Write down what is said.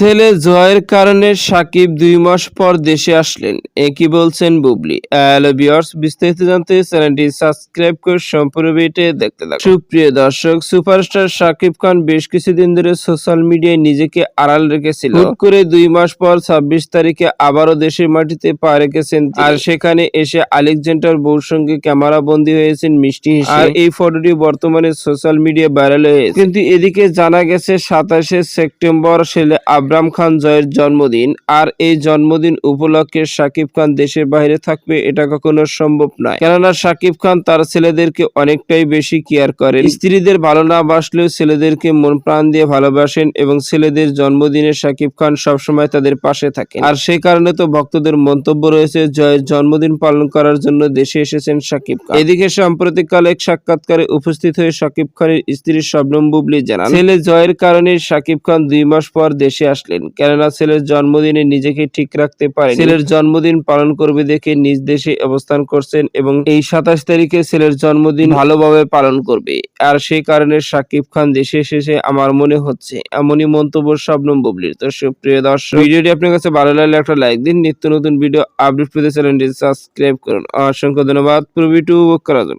ছেলে জয়ের কারণে সাকিব দুই মাস পর দেশে আসলেন। এ কি বলছেন বুবলি। বিস্তারিত জানতে চ্যানেলটি সাবস্ক্রাইব করে সম্পূর্ণ ভিডিওটি দেখতে থাকুন। সুপ্রিয় দর্শক, সুপারস্টার সাকিব খান বেশ কিছুদিন ধরে সোশ্যাল মিডিয়ায় নিজেকে আড়াল রেখেছিল। করে দুই মাস পর ছাব্বিশ তারিখে আবারও দেশের মাটিতে পা রেখেছেন আর সেখানে এসে আলেকজান্ডার বউর সঙ্গে ক্যামেরা বন্দী হয়েছেন মিষ্টি আর এই ফটোটি বর্তমানে সোশ্যাল মিডিয়া ভাইরাল হয়েছে। কিন্তু এদিকে জানা গেছে সাতাশে সেপ্টেম্বর ছেলে আবরাম খান জয়ের জন্মদিন আর এই জন্মদিন উপলক্ষে সাকিব খান দেশের বাইরে থাকবে এটা কখনো সম্ভব নয়। কেননা সাকিব খান তার ছেলেদেরকে অনেকটাই বেশি কেয়ার করেন। স্ত্রীদের ভালো না বাসলেও ছেলেদেরকে মন প্রাণ দিয়ে ভালোবাসেন এবং ছেলেদের জন্মদিনে সাকিব খান সবসময় তাদের পাশে থাকেন। আর সেই কারণে তো ভক্তদের মন্তব্য রয়েছে, জয়ের জন্মদিন পালন করার জন্য দেশে এসেছেন সাকিব খান। এদিকে সাম্প্রতিককালে এক সাক্ষাৎকারে উপস্থিত হয়ে সাকিব খানের স্ত্রী শবনম বুবলি জানান, ছেলে জয়ের কারণে সাকিব খান দুই মাস পর দেশে আসলেন। কেননা ছেলের জন্মদিনে নিজেকে ঠিক রাখতে পারে ছেলের জন্মদিন পালন করবে দেখে নিজ দেশে অবস্থান করছেন এবং এই সাতাশ তারিখে ছেলের জন্মদিন ভালোভাবে পালন করবে। আর সেই কারণে সাকিব খান দেশে এসেছে আমার মনে হচ্ছে। এমনই মন্তব্য শবনম বুবলির। তো সুপ্রিয় দর্শক ভিডিওটি আপনার কাছে ভালো লাগলে একটা লাইক দিন। নিত্য নতুন ভিডিও আপডেট পেতে চ্যানেলটি সাবস্ক্রাইব করুন। অসংখ্য ধন্যবাদ। পুরো টু করার জন্য।